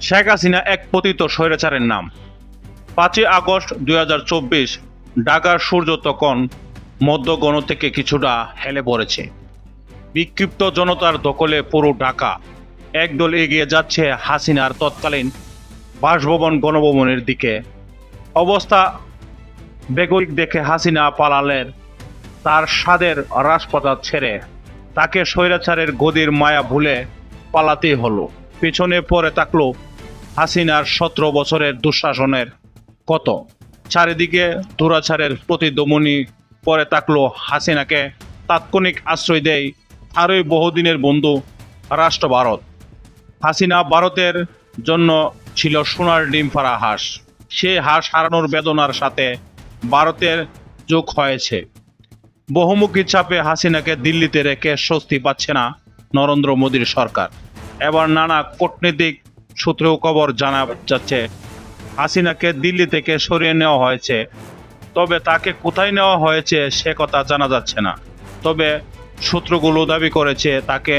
শেখ হাসিনা এক পতিত স্বৈরাচারের নাম। পাঁচই আগস্ট দুই হাজার চব্বিশ ঢাকার সূর্য তখন মধ্যগণ থেকে কিছুটা হেলে পড়েছে। বিক্ষিপ্ত জনতার দখলে পুরো ঢাকা। একদল এগিয়ে যাচ্ছে হাসিনার তৎকালীন বাসভবন গণভবনের দিকে। অবস্থা বেগরিক দেখে হাসিনা পালালেন তার স্বাদের রাজপথা ছেড়ে। তাকে স্বৈরাচারের গদির মায়া ভুলে পালাতেই হলো। পিছনে পরে থাকল হাসিনার সতেরো বছরের দুঃশাসনের কত? চারিদিকে দুরাচারের প্রতিদমনী পরে থাকল হাসিনাকে তাৎক্ষণিক আশ্রয় দেয় আরই বহুদিনের বন্ধু রাষ্ট্র ভারত। হাসিনা ভারতের জন্য ছিল সোনার ডিম ফাড়া হাঁস। সে হাঁস হারানোর বেদনার সাথে ভারতের যোগ হয়েছে। বহুমুখী চাপে হাসিনাকে দিল্লিতে রেখে স্বস্তি পাচ্ছে না নরেন্দ্র মোদীর সরকার। এবার নানা কূটনীতিক সূত্রেও খবর জানা যাচ্ছে, হাসিনাকে দিল্লি থেকে সরিয়ে নেওয়া হয়েছে। তবে তাকে কোথায় নেওয়া হয়েছে সে কথা জানা যাচ্ছে না। তবে সূত্রগুলো দাবি করেছে, তাকে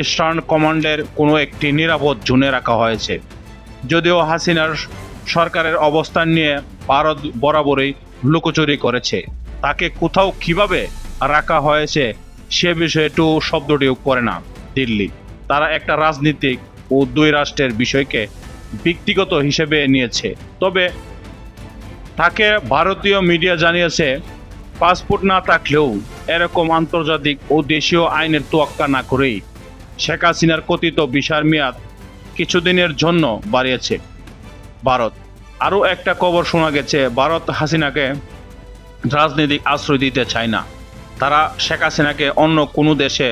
ইস্টার্ন কমান্ডের কোনো একটি নিরাপদ জোনে রাখা হয়েছে। যদিও হাসিনার সরকারের অবস্থান নিয়ে ভারত বরাবরই লুকোচুরি করেছে, তাকে কোথাও কীভাবে রাখা হয়েছে সে বিষয়ে একটু শব্দটিও করে না দিল্লি। তারা একটা রাজনীতিক ও দুই রাষ্ট্রের বিষয়কে ব্যক্তিগত হিসেবে নিয়েছে। তবে তাকে ভারতীয় মিডিয়া জানিয়েছে, পাসপোর্ট না থাকলেও এরকম আন্তর্জাতিক ও দেশীয় আইনের তোয়াক্কা না করেই শেখ হাসিনার কথিত বিশার মেয়াদ কিছুদিনের জন্য বাড়িয়েছে ভারত। আরও একটা খবর শোনা গেছে, ভারত হাসিনাকে রাজনৈতিক আশ্রয় দিতে চায় না। তারা শেখ হাসিনাকে অন্য কোনো দেশে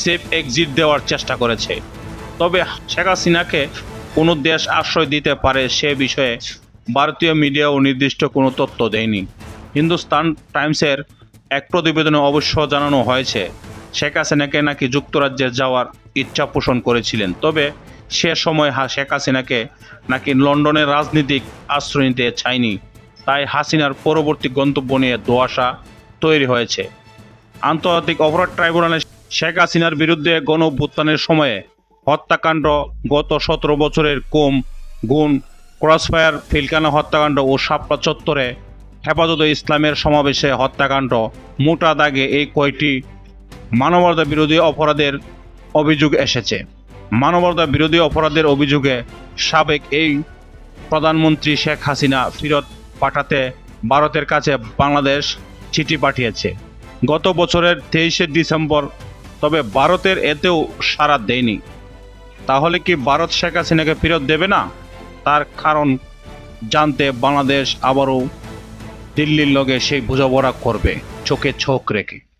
সেফ এক্সিট দেওয়ার চেষ্টা করেছে। তবে শেখ হাসিনাকে কোনো দেশ আশ্রয় দিতে পারে সে বিষয়ে ভারতীয় মিডিয়াও নির্দিষ্ট কোনো তথ্য দেয়নি। হিন্দুস্তান টাইমসের এক প্রতিবেদনে অবশ্য জানানো হয়েছে, শেখ হাসিনাকে নাকি যুক্তরাজ্যে যাওয়ার ইচ্ছা পোষণ করেছিলেন। তবে সে সময় হা শেখ হাসিনাকে নাকি লন্ডনের রাজনীতিক আশ্রয় নিতে চায়নি। তাই হাসিনার পরবর্তী গন্তব্য নিয়ে দোয়াশা তৈরি হয়েছে। আন্তর্জাতিক অপরাধ ট্রাইব্যুনালে শেখ হাসিনার বিরুদ্ধে গণ সময়ে হত্যাকাণ্ড গত সতেরো বছরের কম, গুণ, ক্রসফায়ার, ফিলকানা হত্যাকাণ্ড ও শাপলা চত্বরে হেফাজতে ইসলামের সমাবেশে হত্যাকাণ্ড। মোটা দাগে এই কয়টি মানবতা বিরোধী অপরাধের অভিযোগ এসেছে। মানবতা বিরোধী অপরাধের অভিযোগে সাবেক এই প্রধানমন্ত্রী শেখ হাসিনা ফিরত পাঠাতে ভারতের কাছে বাংলাদেশ চিঠি পাঠিয়েছে। গত বছরের তেইশে ডিসেম্বর, তবে ভারতের এতেও সাড়া দেয়নি। তাহলে কি ভারত শেখ হাসিনাকে ফেরত দেবে না? তার কারণ জানতে বাংলাদেশ আবারও দিল্লির লগে সেই বোঝাপড়া করবে, চোখে চোখ রেখে।